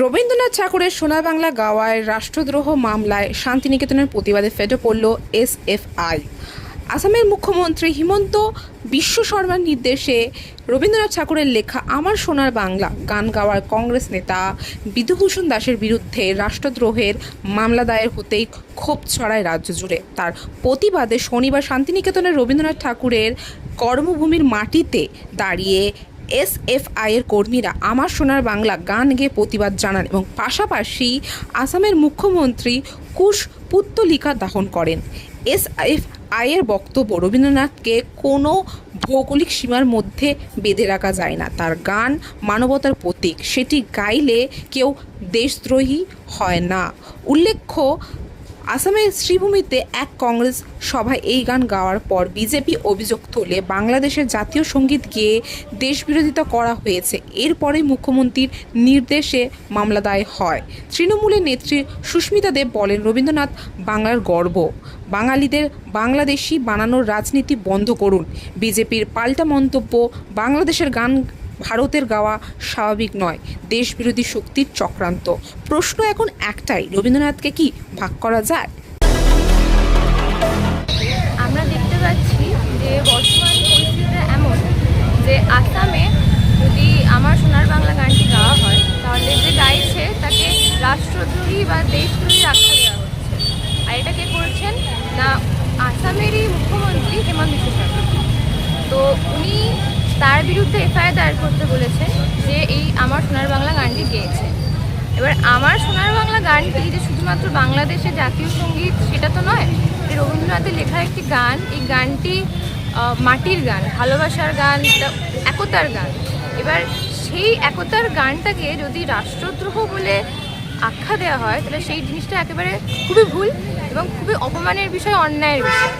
রবীন্দ্রনাথ ঠাকুরের সোনা বাংলা গাওয়ায় রাষ্ট্রদ্রোহ মামলায় শান্তিনিকেতনের প্রতিবাদে ফেটে পড়ল এসএফআই আসামের মুখ্যমন্ত্রী হিমন্ত বিশ্ব শর্মার নির্দেশে রবীন্দ্রনাথ ঠাকুরের লেখা আমার সোনার বাংলা গান গাওয়ার কংগ্রেস নেতা বিধুভূষণ দাসের বিরুদ্ধে রাষ্ট্রদ্রোহের মামলা দায়ের হতেই ক্ষোভ ছড়ায় রাজ্য জুড়ে। তার প্রতিবাদে শনিবার শান্তিনিকেতনের রবীন্দ্রনাথ ঠাকুরের কর্মভূমির মাটিতে দাঁড়িয়ে এসএফআই এর কর্মীরা আমার সোনার বাংলা গান গেয়ে প্রতিবাদ জানান এবং পাশাপাশি আসামের মুখ্যমন্ত্রী কুশ পুত্তলিকা দাহন করেন। এসএফআই এর বক্তব্য, রবীন্দ্রনাথকে কোনো ভৌগোলিক সীমার মধ্যে বেঁধে রাখা যায় না। তার গান মানবতার প্রতীক, সেটি গাইলে কেউ দেশদ্রোহী হয় না। উল্লেখ্য আসামের শ্রীভূমিতে এক কংগ্রেস সভায় এই গান গাওয়ার পর বিজেপি অভিযোগ তোলে, বাংলাদেশের জাতীয় সংগীত গেয়ে দেশবিরোধিতা করা হয়েছে। এরপরেই মুখ্যমন্ত্রীর নির্দেশে মামলা দায় হয়। তৃণমূলের নেত্রী সুস্মিতা দেব বলেন, রবীন্দ্রনাথ বাংলার গর্ব। বাঙালিদের বাংলাদেশি বানানোর রাজনীতি বন্ধ করুন। বিজেপির পাল্টা মন্তব্য, বাংলাদেশের গান ভারতের গাওয়া স্বাভাবিক নয়, দেশবিরোধী শক্তির চক্রান্ত। প্রশ্ন এখন একটাই, রবীন্দ্রনাথকে কি ভাগ করা যায়? আমরা দেখতে পাচ্ছি যে বর্তমান পরিস্থিতিটা এমন যে আসামে যদি আমার সোনার বাংলা গানটি গাওয়া হয়, তাহলে যে গাইছে তাকে রাষ্ট্রদ্রোহী বা দেশদ্রোহী আখ্যা দেওয়া হচ্ছে। আর এটা কে করছেন? না, আসামেরই মুখ্যমন্ত্রী হেমন্ত বিশ্ব তো উনি তার বিরুদ্ধে এফআইআর দায়ের করতে বলেছে যে এই আমার সোনার বাংলা গানটি গেয়েছে। এবার আমার সোনার বাংলা গানটি যে শুধুমাত্র বাংলাদেশের জাতীয় সংগীত, সেটা তো নয় রবীন্দ্রনাথের লেখা একটি গান, এই গানটি মাটির গান, ভালোবাসার গান একতার গান। এবার সেই একতার গানটাকে যদি রাষ্ট্রদ্রোহ বলে আখ্যা দেওয়া হয়, তাহলে সেই জিনিসটা একেবারে খুবই ভুল এবং খুবই অপমানের বিষয়, অন্যায়ের বিষয়।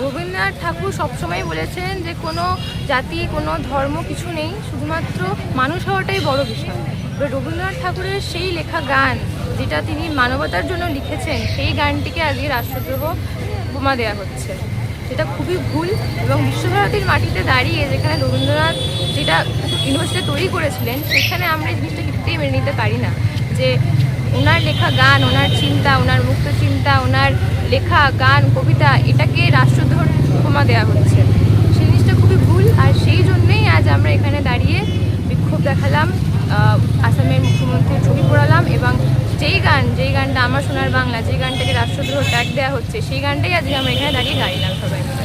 রবীন্দ্রনাথ ঠাকুর সবসময় বলেছেন যে কোনো জাতি কোনো ধর্ম কিছু নেই, শুধুমাত্র মানুষ হওয়াটাই বড় বিষয়। এবার রবীন্দ্রনাথ ঠাকুরের সেই লেখা গান, যেটা তিনি মানবতার জন্য লিখেছেন, সেই গানটিকে আজকে রাষ্ট্রদ্রোহ উপমা দেওয়া হচ্ছে। সেটা খুবই ভুল এবং বিশ্বভারতীর মাটিতে দাঁড়িয়ে যেখানে রবীন্দ্রনাথ যেটা ইউনিভার্সিটি তৈরি করেছিলেন, সেখানে আমরা এই জিনিসটা কিছুতেই মেনে নিতে পারি না। যে ওনার লেখা গান, ওনার চিন্তা, ওনার মুক্ত চিন্তা, ওনার লেখা, গান, কবিতা, এটাকে রাষ্ট্রদ্রোহ উপমা দেওয়া হচ্ছে। খুবই ভুল আর সেই জন্যেই আজ আমরা এখানে দাঁড়িয়ে বিক্ষোভ দেখালাম আসামের মুখ্যমন্ত্রীর ছবি পড়ালাম এবং যেই গান, যেই গানটা আমার সোনার বাংলা, যেই গানটাকে রাষ্ট্রদ্রোহ ট্যাগ দেওয়া হচ্ছে, সেই গানটাই আজকে আমরা এখানে দাঁড়িয়ে গাইলাম সবাই মিলে।